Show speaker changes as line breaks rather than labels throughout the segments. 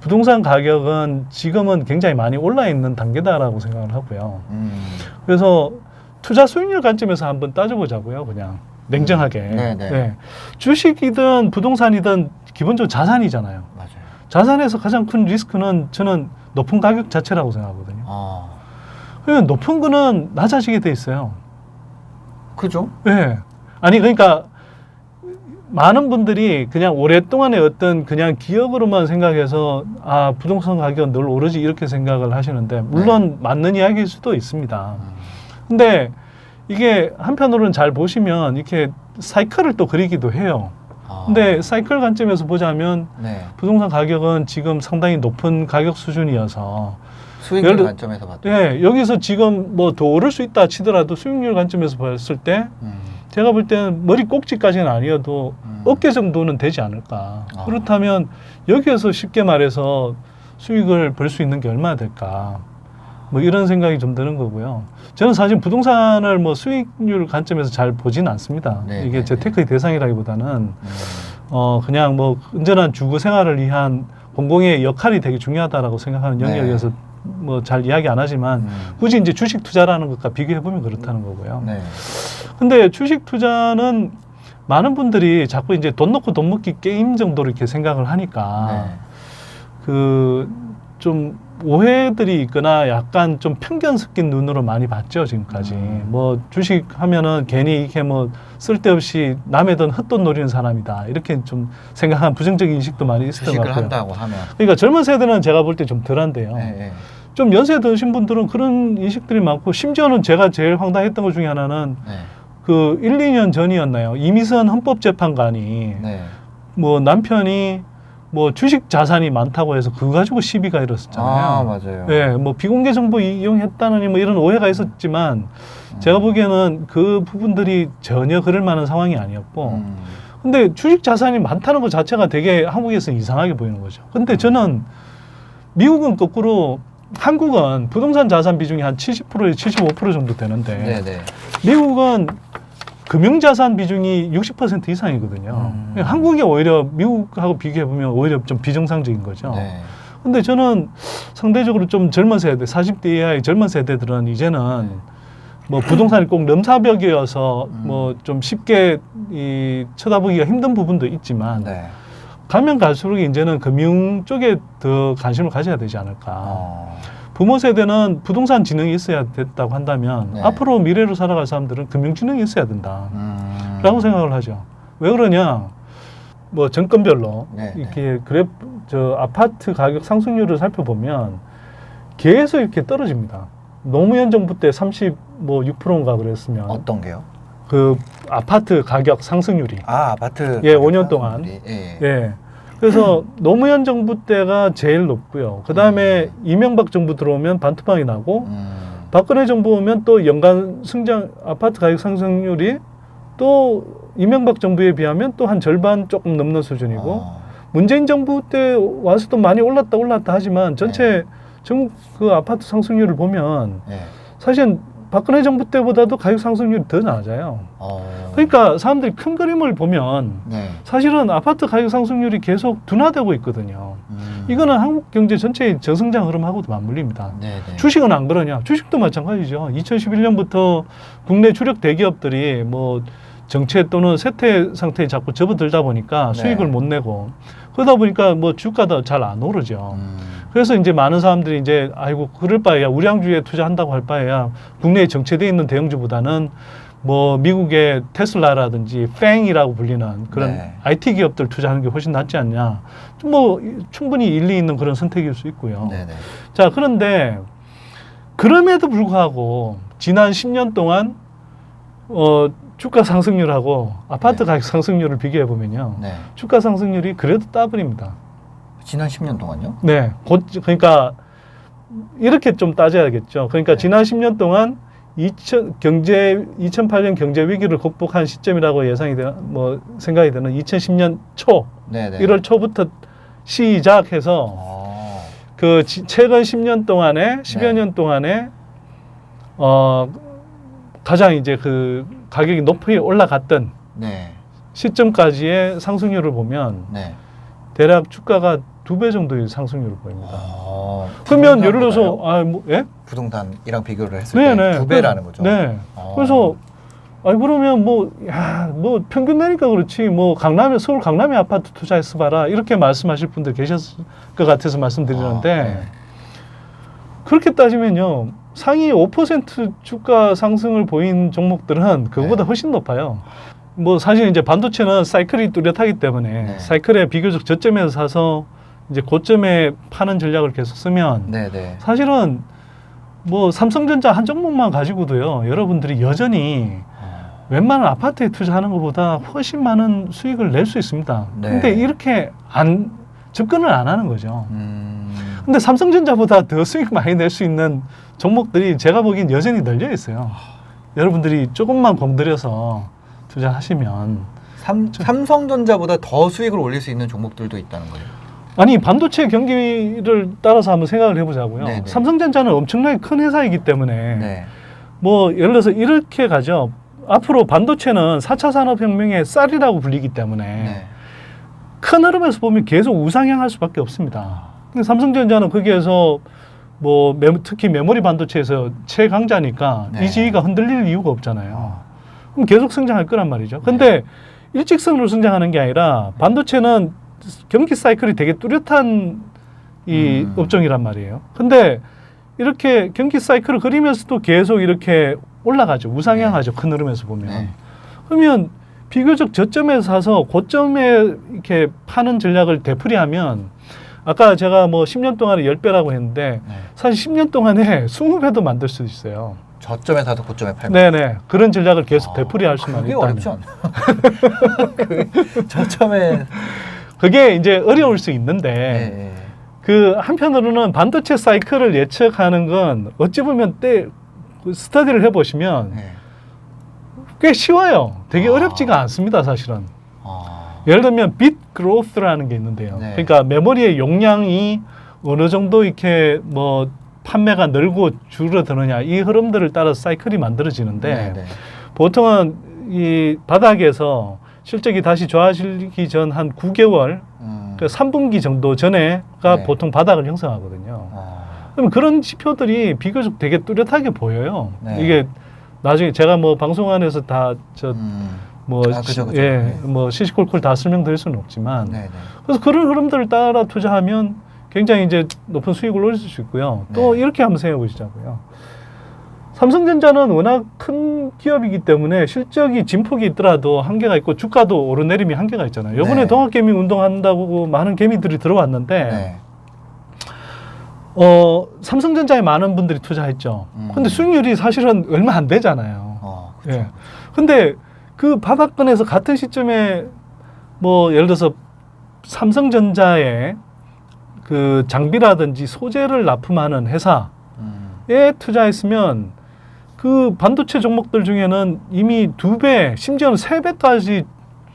부동산 가격은 지금은 굉장히 많이 올라 있는 단계다라고 생각을 하고요.
음.
그래서 투자 수익률 관점에서 한번 따져보자고요. 그냥 냉정하게.
네, 네.
주식이든 부동산이든 기본적으로 자산이잖아요.
맞아요.
자산에서 가장 큰 리스크는 저는 높은 가격 자체라고 생각하거든요.
아,
그러면 높은 거는 낮아지게 돼 있어요.
그죠?
예. 아니 그러니까 많은 분들이 그냥 오랫동안의 어떤 그냥 기억으로만 생각해서 아 부동산 가격은 늘 오르지 이렇게 생각을 하시는데 물론 맞는 이야기일 수도 있습니다.
음.
근데 이게 한편으로는 잘 보시면 이렇게 사이클을 또 그리기도 해요.
아.
근데 사이클 관점에서 보자면
네.
부동산 가격은 지금 상당히 높은 가격 수준이어서
수익률
예를-
관점에서 때.
예, 여기서 지금 뭐 더 오를 수 있다 치더라도 수익률 관점에서 봤을 때
음.
제가 볼 때는 머리 꼭지까지는 아니어도
음.
어깨 정도는 되지 않을까.
아.
그렇다면 여기에서 쉽게 말해서 수익을 벌 수 있는 게 얼마나 될까. 뭐 이런 생각이 좀 드는 거고요. 저는 사실 부동산을 뭐 수익률 관점에서 잘 보지는 않습니다.
네,
이게
네,
제
네.
테크의 대상이라기보다는
음.
어 그냥 뭐 온전한 주거 생활을 위한 공공의 역할이 되게 중요하다라고 생각하는
네.
영역에서 뭐 잘 이야기 안 하지만
음.
굳이 이제 주식 투자라는 것과 비교해 보면 그렇다는 거고요.
네.
근데 주식 투자는 많은 분들이 자꾸 이제 돈 넣고 돈 먹기 게임 정도로 이렇게 생각을 하니까
네.
그좀 오해들이 있거나 약간 좀 편견 섞인 눈으로 많이 봤죠 지금까지
음.
뭐 주식 하면은 괜히 이게 뭐 쓸데없이 남의 돈 헛돈 노리는 사람이다 이렇게 좀 생각한 부정적인 인식도 많이 있었던 것
주식을
같고요.
한다고 하면.
그러니까 젊은 세대는 제가 볼 때 좀 덜한데요.
네, 네.
좀 연세 드신 분들은 그런 인식들이 많고 심지어는 제가 제일 황당했던 것 중에 하나는
네.
그 1, 2년 전이었나요? 이미선 헌법재판관이
네.
뭐 남편이 뭐 주식 자산이 많다고 해서 그거 가지고 시비가 일었었잖아요.
아, 맞아요.
예, 뭐 비공개 정보 이용했다느니 뭐 이런 오해가 있었지만
음.
제가 보기에는 그 부분들이 전혀 그럴 만한 상황이 아니었고
음.
근데 주식 자산이 많다는 것 자체가 되게 한국에서 이상하게 보이는 거죠. 근데 저는 미국은 거꾸로 한국은 부동산 자산 비중이 한 70%에서 75% 정도 되는데
네, 네.
미국은 금융자산 비중이 60% 이상이거든요.
음.
한국이 오히려 미국하고 비교해 보면 오히려 좀 비정상적인 거죠.
네.
근데 저는 상대적으로 좀 젊은 세대, 40대 이하의 젊은 세대들은 이제는 뭐 부동산이 꼭 넘사벽이어서
음.
뭐좀 쉽게 이 쳐다보기가 힘든 부분도 있지만
네.
가면 갈수록 이제는 금융 쪽에 더 관심을 가져야 되지 않을까.
어.
부모 세대는 부동산 지능이 있어야 됐다고 한다면
네.
앞으로 미래로 살아갈 사람들은 금융 지능이 있어야 된다.
음.
라고 생각을 하죠. 왜 그러냐? 뭐 정권별로
네,
이렇게 그래 저 아파트 가격 상승률을 살펴보면 계속 이렇게 떨어집니다. 노무현 정부 때 30뭐 6%인가 그랬으면
어떤 게요?
그 아파트 가격 상승률이
아, 아파트.
예,
가격
5년 동안.
상승률이. 예.
예. 그래서 노무현 정부 때가 제일 높고요. 그 다음에 이명박 정부 들어오면 반토막이 나고
음.
박근혜 정부 오면 또 연간 승장 아파트 가격 상승률이 또 이명박 정부에 비하면 또 한 절반 조금 넘는 수준이고
어.
문재인 정부 때 와서도 많이 올랐다 올랐다 하지만 전체 정, 그 아파트 상승률을 보면
예.
사실 박근혜 정부 때보다도 가격 상승률이 더 낮아요.
어.
그러니까 사람들이 큰 그림을 보면
네.
사실은 아파트 가격 상승률이 계속 둔화되고 있거든요.
음.
이거는 한국 경제 전체의 저성장 흐름하고도 맞물립니다.
네, 네.
주식은 안 그러냐? 주식도 마찬가지죠. 2011년부터 국내 주력 대기업들이 뭐 정체 또는 쇠퇴 상태에 자꾸 접어들다 보니까
네.
수익을 못 내고 그러다 보니까 뭐 주가도 잘 안 오르죠.
음.
그래서 이제 많은 사람들이 이제 아이고 그럴 바에야 우량주에 투자한다고 할 바에야 국내에 정체돼 있는 대형주보다는 뭐 미국의 테슬라라든지 팽이라고 불리는 그런
네.
IT 기업들 투자하는 게 훨씬 낫지 않냐. 좀뭐 충분히 일리 있는 그런 선택일 수 있고요.
네, 네.
자, 그런데 그럼에도 불구하고 지난 10년 동안 어, 주가 상승률하고 아파트
네.
가격 상승률을 비교해 보면요.
네.
주가 상승률이 그래도 따블입니다.
지난 10년 동안요?
네. 곧 그러니까 이렇게 좀 따져야겠죠. 그러니까
네.
지난 10년 동안 2000 경제 2008년 경제 위기를 극복한 시점이라고 예상이 되는 뭐 생각이 되는 2010년 초
네, 네.
1월 초부터 시작해서
어.
그 지- 최근 10년 동안에 10여
네.
년 동안에 어 가장 이제 그 가격이 높이 올라갔던
네.
시점까지의 상승률을 보면
네.
대략 주가가 두 배 정도의 상승률을 보입니다.
아,
그러면? 예를 들어서 아뭐 예?
부동산이랑 비교를 했을
네네
때두 배라는 거죠.
네.
아.
그래서 아니 그러면 뭐 야 뭐 평균 내니까 그렇지 뭐 강남에 서울 강남에 아파트 투자해서 봐라 이렇게 말씀하실 분들 계셨을 것 같아서 말씀드리는데
아, 네.
그렇게 따지면요 상위 5% 주가 상승을 보인 종목들은 그거보다
네.
훨씬 높아요. 뭐 사실 이제 반도체는 사이클이 뚜렷하기 때문에
네.
사이클에 비교적 저점에서 사서 이제 고점에 파는 전략을 계속 쓰면
네 네.
사실은 뭐 삼성전자 한 종목만 가지고도요 여러분들이 여전히
아,
웬만한 아파트에 투자하는 것보다 훨씬 많은 수익을 낼 수 있습니다.
네.
근데 이렇게 안 접근을 안 하는 거죠.
음,
근데 삼성전자보다 더 수익 많이 낼 수 있는 종목들이 제가 보기엔 여전히 널려 있어요. 여러분들이 조금만 공들여서 투자하시면
삼, 삼성전자보다 더 수익을 올릴 수 있는 종목들도 있다는 거예요.
아니 반도체 경기를 따라서 한번 생각을 해보자고요.
네네.
삼성전자는 엄청나게 큰 회사이기 때문에
네.
뭐 예를 들어서 이렇게 가죠. 앞으로 반도체는 4차 산업혁명의 쌀이라고 불리기 때문에
네.
큰 흐름에서 보면 계속 우상향할 수밖에 없습니다. 삼성전자는 거기에서 뭐 메- 특히 메모리 반도체에서 최강자니까
네.
이 지위가 흔들릴 이유가 없잖아요. 그럼 계속 성장할 거란 말이죠. 근데 일직선으로 성장하는 게 아니라 반도체는 경기 사이클이 되게 뚜렷한 이
음.
업종이란 말이에요. 근데 이렇게 경기 사이클을 그리면서도 계속 이렇게 올라가죠. 우상향하죠. 큰 흐름에서 보면.
네.
그러면 비교적 저점에 사서 고점에 이렇게 파는 전략을 되풀이하면 아까 제가 뭐 10년 동안에 10배라고 했는데
네.
사실 10년 동안에 20배도 만들 수 있어요.
저점에 사서 고점에 팔고.
네네. 그런 전략을 계속
아,
되풀이할 수만
그게
있다면.
어렵지 않아. 그 저점에
그게 이제 어려울 수 있는데
네.
그 한편으로는 반도체 사이클을 예측하는 건 어찌 보면 때그 스터디를 해보시면
네.
꽤 쉬워요. 되게
아.
어렵지가 않습니다, 사실은.
아,
예를 들면 빗 그로스라는 게 있는데요.
네.
그러니까 메모리의 용량이 어느 정도 이렇게 뭐 판매가 늘고 줄어드느냐 이 흐름들을 따라서 사이클이 만들어지는데
네, 네.
보통은 이 바닥에서 실적이 다시 좋아지기 전 한 9개월,
음.
그 3분기 정도 전에가
네.
보통 바닥을 형성하거든요.
아,
그럼 그런 지표들이 비교적 되게 뚜렷하게 보여요.
네.
이게 나중에 제가 뭐 방송 안에서 다저
음.
뭐,
아, 그죠, 그죠.
예,
네.
뭐 시시콜콜 다 설명드릴 수는 없지만
네, 네.
그래서 그런 흐름들을 따라 투자하면 굉장히 이제 높은 수익을 올릴 수 있고요. 또
네.
이렇게 한번 생각해 보시자고요. 삼성전자는 워낙 큰 기업이기 때문에 실적이 진폭이 있더라도 한계가 있고 주가도 오르내림이 한계가 있잖아요. 이번에
네.
동학개미 운동한다고 많은 개미들이 들어왔는데
네.
어, 삼성전자에 많은 분들이 투자했죠.
음.
근데 수익률이 사실은 얼마 안 되잖아요.
어, 그렇죠.
예. 근데 그 바닥권에서 같은 시점에 뭐 예를 들어서 삼성전자의 그 장비라든지 소재를 납품하는 회사에
음.
투자했으면 그 반도체 종목들 중에는 이미 두 배, 심지어는 세 배까지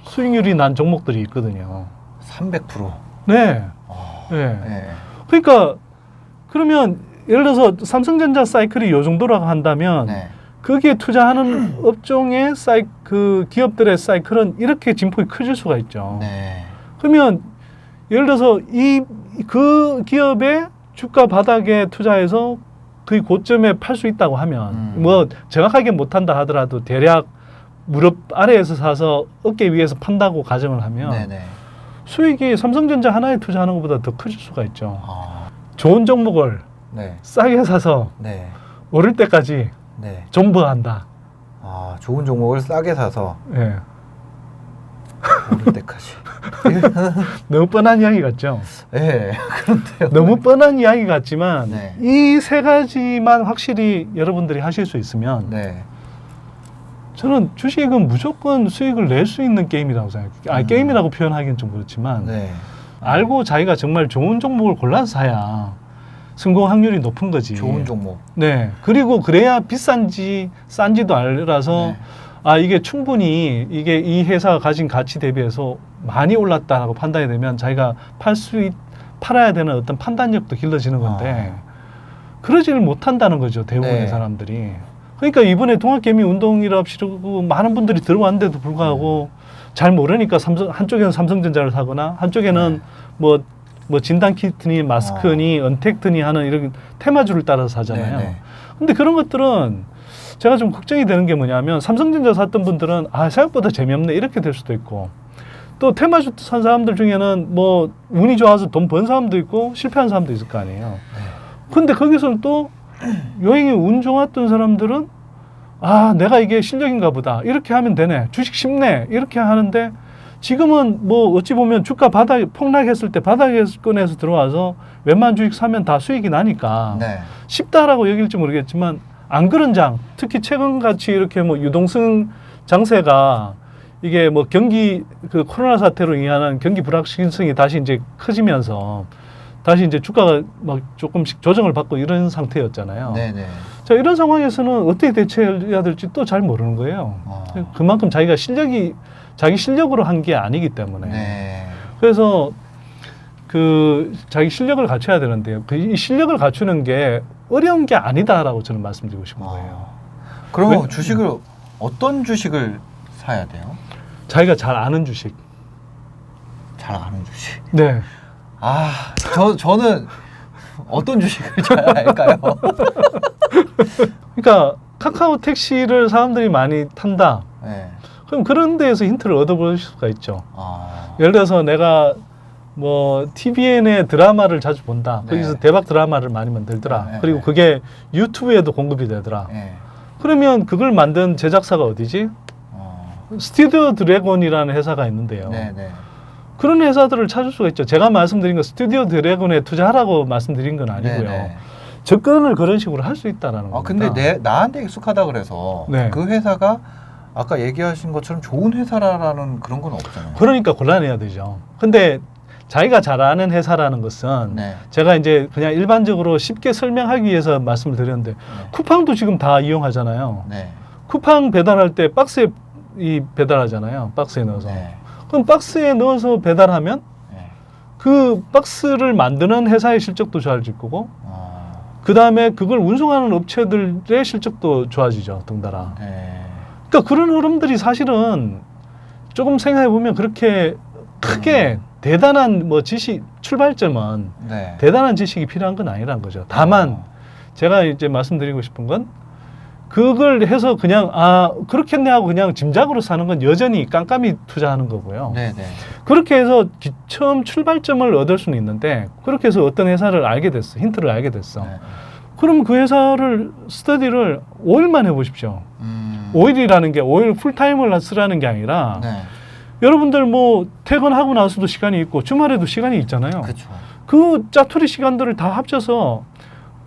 수익률이 난 종목들이 있거든요.
300%.
네.
아,
네.
네.
그러니까 그러면 예를 들어서 삼성전자 사이클이 요 정도라고 한다면
네.
거기에 투자하는 업종의 사이 그 기업들의 사이클은 이렇게 진폭이 커질 수가 있죠.
네.
그러면 예를 들어서 이 그 기업의 주가 바닥에 투자해서 그 고점에 팔 수 있다고 하면
음.
뭐 정확하게 못한다 하더라도 대략 무릎 아래에서 사서 어깨 위에서 판다고 가정을 하면
네, 네.
수익이 삼성전자 하나에 투자하는 것보다 더 커질 수가 있죠.
아,
좋은 종목을
네.
싸게 사서
네.
오를 때까지
네.
존버한다.
아, 좋은 종목을 싸게 사서
예.
오를 때까지.
너무 뻔한 이야기 같죠?
네, 그런데요.
너무 뻔한 이야기 같지만
네.
이 세 가지만 확실히 여러분들이 하실 수 있으면
네.
저는 주식은 무조건 수익을 낼 수 있는 게임이라고 생각해요. 아,
음.
게임이라고 표현하기는 좀 그렇지만
네.
알고 자기가 정말 좋은 종목을 골라서 사야 성공 확률이 높은 거지.
좋은 종목.
네. 그리고 그래야 비싼지 싼지도 알아서
네.
아 이게 충분히 이게 이 회사가 가진 가치 대비해서 많이 올랐다라고 판단이 되면 자기가 팔수 있, 팔아야 되는 어떤 판단력도 길러지는 건데 그러지를 못한다는 거죠 대부분의
아. 네.
사람들이 그러니까 이번에 동학개미 운동이랍시고 많은 분들이 들어왔는데도 불구하고 잘 모르니까 삼성 한쪽에는 삼성전자를 사거나 한쪽에는
네.
뭐 뭐 진단 키트니 마스크니 언택트니 하는 이런 테마주를 따라서 하잖아요.
네, 네.
근데 그런 것들은 제가 좀 걱정이 되는 게 뭐냐면 삼성전자 샀던 분들은 아 생각보다 재미없네 이렇게 될 수도 있고 또 테마주 산 사람들 중에는 뭐 운이 좋아서 돈 번 사람도 있고 실패한 사람도 있을 거 아니에요.
네.
근데 거기서는 또 여행이 운 좋았던 사람들은 아 내가 이게 실력인가 보다 이렇게 하면 되네 주식 쉽네 이렇게 하는데 지금은 뭐 어찌 보면 주가 바닥 폭락했을 때 바닥에서 들어와서 웬만한 주식 사면 다 수익이 나니까
네.
쉽다라고 여길지 모르겠지만 안 그런 장 특히 최근 같이 이렇게 뭐 유동성 장세가 이게 뭐 경기 그 코로나 사태로 인한 경기 불확실성이 다시 이제 커지면서 다시 이제 주가가 막 조금씩 조정을 받고 이런 상태였잖아요.
네, 네.
자 이런 상황에서는 어떻게 대처해야 될지 또 잘 모르는 거예요.
어.
그만큼 자기가 실력이 자기 실력으로 한 게 아니기 때문에
네.
그래서 그 자기 실력을 갖춰야 되는데요. 그이 실력을 갖추는 게 어려운 게 아니다라고 저는 말씀드리고 싶은 거예요.
어. 그러면
왜-
주식을 어떤 주식을 사야 돼요?
자기가 잘 아는 주식.
잘 아는 주식.
네.
아, 저 저는 어떤 주식을 사야 할까요?
그러니까 카카오 택시를 사람들이 많이 탄다.
네.
그럼 그런 데에서 힌트를 얻어볼 수가 있죠.
아.
예를 들어서 내가 뭐 TVN의 드라마를 자주 본다.
네.
거기서 대박 드라마를 많이 만들더라.
네,
그리고
네.
그게 유튜브에도 공급이 되더라.
네.
그러면 그걸 만든 제작사가 어디지?
어.
스튜디오 드래곤이라는 회사가 있는데요.
네, 네.
그런 회사들을 찾을 수가 있죠. 제가 말씀드린 건 스튜디오 드래곤에 투자하라고 말씀드린 건 아니고요.
네, 네.
접근을 그런 식으로 할 수 있다라는
아,
겁니다.
근데 내 나한테 익숙하다 그래서
네.
그 회사가 아까 얘기하신 것처럼 좋은 회사라는 그런 건 없잖아요.
그러니까 곤란해야 되죠. 근데 자기가 잘 아는 회사라는 것은
네.
제가 이제 그냥 일반적으로 쉽게 설명하기 위해서 말씀을 드렸는데
네.
쿠팡도 지금 다 이용하잖아요.
네.
쿠팡 배달할 때 박스에 이 배달하잖아요. 박스에 넣어서.
네.
그럼 박스에 넣어서 배달하면
네.
그 박스를 만드는 회사의 실적도 좋아질 거고
아.
그 다음에 그걸 운송하는 업체들의 실적도 좋아지죠. 덩달아.
네.
그러니까 그런 흐름들이 사실은 조금 생각해 보면 그렇게 크게
음.
대단한 뭐 지식 출발점은
네.
대단한 지식이 필요한 건 아니란 거죠. 다만
어.
제가 이제 말씀드리고 싶은 건 그걸 해서 그냥 아 그렇겠네 하고 그냥 짐작으로 사는 건 여전히 깜깜이 투자하는 거고요.
네, 네.
그렇게 해서 기- 처음 출발점을 얻을 수는 있는데 그렇게 해서 어떤 회사를 알게 됐어 힌트를 알게 됐어.
네.
그럼 그 회사를 스터디를 5일만 해보십시오.
음.
5일이라는 게 5일 풀타임을 쓰라는 게 아니라
네.
여러분들 뭐 퇴근하고 나서도 시간이 있고 주말에도 시간이 있잖아요.
그렇죠.
그 짜투리 시간들을 다 합쳐서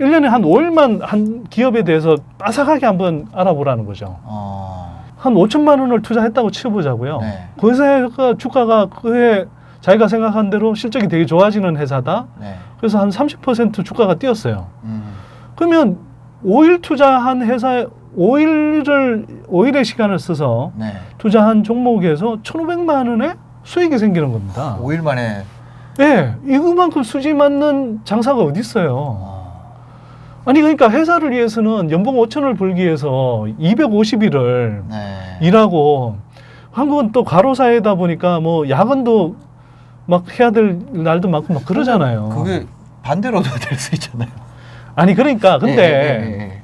1년에 한 5일만 한 기업에 대해서 빠삭하게 한번 알아보라는 거죠.
어.
한 5천만 원을 투자했다고 치워보자고요.
네.
그 회사가 주가가 그해 자기가 생각한 대로 실적이 되게 좋아지는 회사다.
네.
그래서 한 30% 주가가 뛰었어요.
음.
그러면 5일 투자한 회사에 5일을 5일의 시간을 써서
네.
투자한 종목에서 1,500만 원의 수익이 생기는 겁니다.
5일 만에
예, 이거만큼 수지 맞는 장사가 어디 있어요?
어.
아니 그러니까 회사를 위해서는 연봉 5천을 벌기 위해서 250일을
네.
일하고 한국은 또 과로사회다 보니까 뭐 야근도 막 해야 될 날도 많고 막 그러잖아요.
그게 반대로도 될 수 있잖아요.
아니 그러니까 근데
예, 예, 예.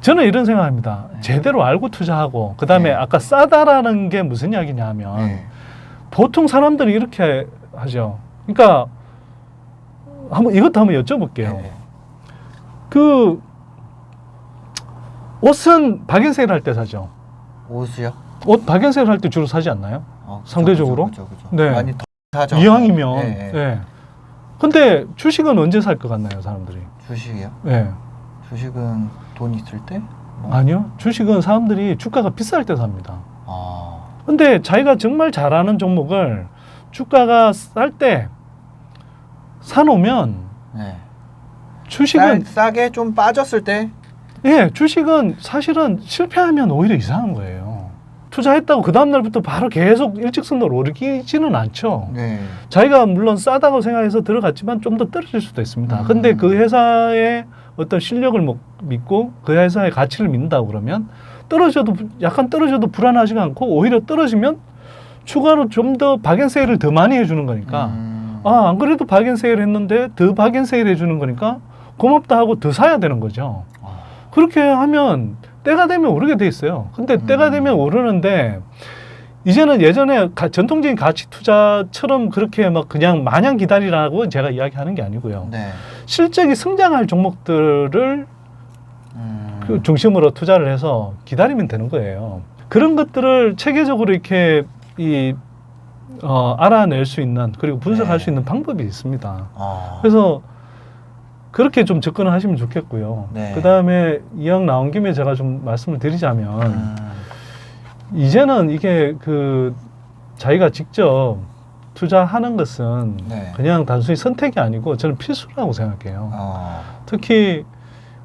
저는 이런 생각합니다.
네.
제대로 알고 투자하고 그다음에
네.
아까 싸다라는 게 무슨 이야기냐 하면
네.
보통 사람들이 이렇게 하죠. 그러니까 한번 이것도 한번 여쭤볼게요.
네.
그 옷은 박연세일 할 때 사죠.
옷이요?
옷 박연세일 할 때 주로 사지 않나요?
어, 그죠,
상대적으로?
그죠, 그죠, 그죠.
네.
많이 더 사죠.
이왕이면.
네, 네.
예. 근데 주식은 언제 살 것 같나요, 사람들이?
주식이요?
예.
주식은 돈 있을 때? 뭐?
아니요. 주식은 사람들이 주가가 비쌀 때 삽니다.
아.
근데 자기가 정말 잘하는 종목을 주가가 쌀 때 사놓으면
네.
주식은
싸, 싸게 좀 빠졌을 때?
예, 주식은 사실은 실패하면 오히려 이상한 거예요. 투자했다고 그 다음 날부터 바로 계속 일직선으로 오르기지는 않죠.
네.
자기가 물론 싸다고 생각해서 들어갔지만 좀 더 떨어질 수도 있습니다.
음.
근데 그 회사의 어떤 실력을 뭐 믿고 그 회사의 가치를 믿는다고 그러면 떨어져도 약간 떨어져도 불안하지가 않고 오히려 떨어지면 추가로 좀 더 박연세를 더 많이 해주는 거니까
음.
아, 안 그래도 박연 세일 했는데 더 박연 세일 해주는 거니까 고맙다 하고 더 사야 되는 거죠.
어.
그렇게 하면 때가 되면 오르게 돼 있어요. 근데 때가
음.
되면 오르는데 이제는 예전에 가- 전통적인 가치 투자처럼 그렇게 막 그냥 마냥 기다리라고 제가 이야기하는 게 아니고요.
네.
실적이 성장할 종목들을
음.
그 중심으로 투자를 해서 기다리면 되는 거예요. 그런 것들을 체계적으로 이렇게 이 어, 알아낼 수 있는 그리고 분석할
네.
수 있는 방법이 있습니다.
어.
그래서 그렇게 좀 접근을 하시면 좋겠고요.
네.
그 다음에 이왕 나온 김에 제가 좀 말씀을 드리자면
음.
이제는 이게 그 자기가 직접 투자하는 것은
네.
그냥 단순히 선택이 아니고 저는 필수라고 생각해요.
어.
특히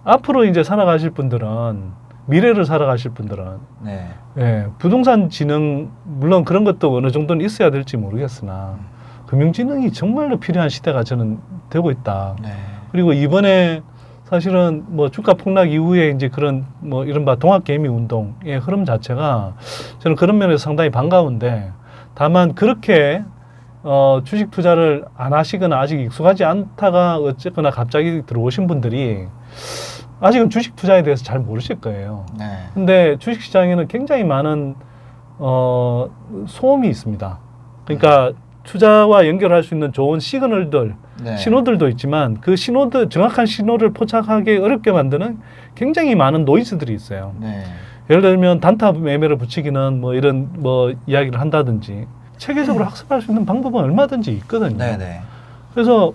앞으로 이제 살아가실 분들은 미래를 살아가실 분들은
네.
예, 부동산 지능 물론 그런 것도 어느 정도는 있어야 될지 모르겠으나 금융지능이 정말로 필요한 시대가 저는 되고 있다.
네.
그리고 이번에 사실은 뭐 주가 폭락 이후에 이제 그런 뭐 이른바 동학개미 운동의 흐름 자체가 저는 그런 면에서 상당히 반가운데 다만 그렇게 어 주식 투자를 안 하시거나 아직 익숙하지 않다가 어쨌거나 갑자기 들어오신 분들이 아직은 주식 투자에 대해서 잘 모르실 거예요.
네.
근데 주식 시장에는 굉장히 많은 어 소음이 있습니다. 그러니까 투자와 연결할 수 있는 좋은 시그널들
네.
신호들도 있지만 그 신호들 정확한 신호를 포착하기 어렵게 만드는 굉장히 많은 노이즈들이 있어요.
네.
예를 들면 단타 매매를 붙이기는 뭐 이런 뭐 이야기를 한다든지 체계적으로 학습할 수 있는 방법은 얼마든지 있거든요.
네. 네.
그래서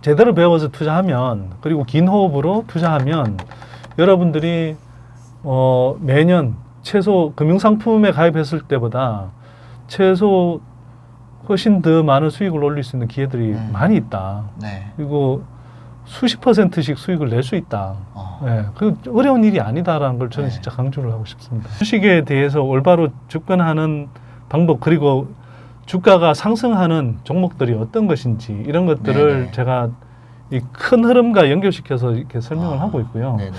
제대로 배워서 투자하면 그리고 긴 호흡으로 투자하면 여러분들이 어 매년 최소 금융상품에 가입했을 때보다 최소 훨씬 더 많은 수익을 올릴 수 있는 기회들이
음.
많이 있다.
네.
그리고 수십 퍼센트씩 수익을 낼 수 있다.
어.
네, 그 어려운 일이 아니다라는 걸 저는
네.
진짜 강조를 하고 싶습니다. 주식에 대해서 올바로 접근하는 방법 그리고 주가가 상승하는 종목들이 어떤 것인지 이런 것들을
네네.
제가 이 큰 흐름과 연결시켜서 이렇게 설명을
아,
하고 있고요.
네네.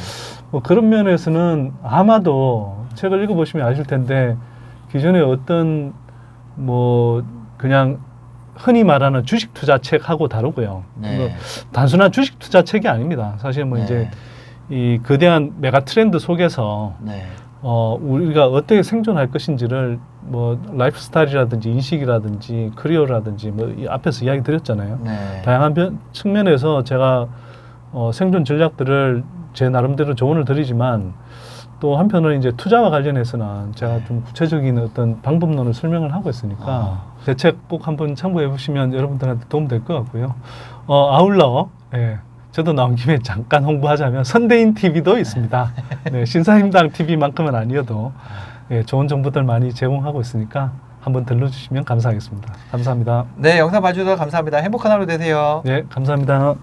뭐 그런 면에서는 아마도 책을 읽어보시면 아실 텐데 기존에 어떤 뭐 그냥 흔히 말하는 주식 투자 책하고 다르고요.
네.
뭐 단순한 주식 투자 책이 아닙니다. 사실 뭐
네.
이제 이 거대한 메가 트렌드 속에서
네.
어 우리가 어떻게 생존할 것인지를 뭐 라이프스타일이라든지 인식이라든지 커리어라든지 뭐 이 앞에서 이야기 드렸잖아요.
네.
다양한 변- 측면에서 제가 어, 생존 전략들을 제 나름대로 조언을 드리지만 또 한편으로 이제 투자와 관련해서는 제가 좀 구체적인 어떤 방법론을 설명을 하고 있으니까
아.
제책꼭 한번 참고해 보시면 여러분들한테 도움 될 것 같고요. 어, 아울러 예, 저도 나온 김에 잠깐 홍보하자면 선대인 TV도 있습니다. 네, 신사임당 TV만큼은 아니어도 예, 좋은 정보들 많이 제공하고 있으니까 한번 들러주시면 감사하겠습니다. 감사합니다.
네, 영상 봐주셔서 감사합니다. 행복한 하루 되세요.
네, 감사합니다.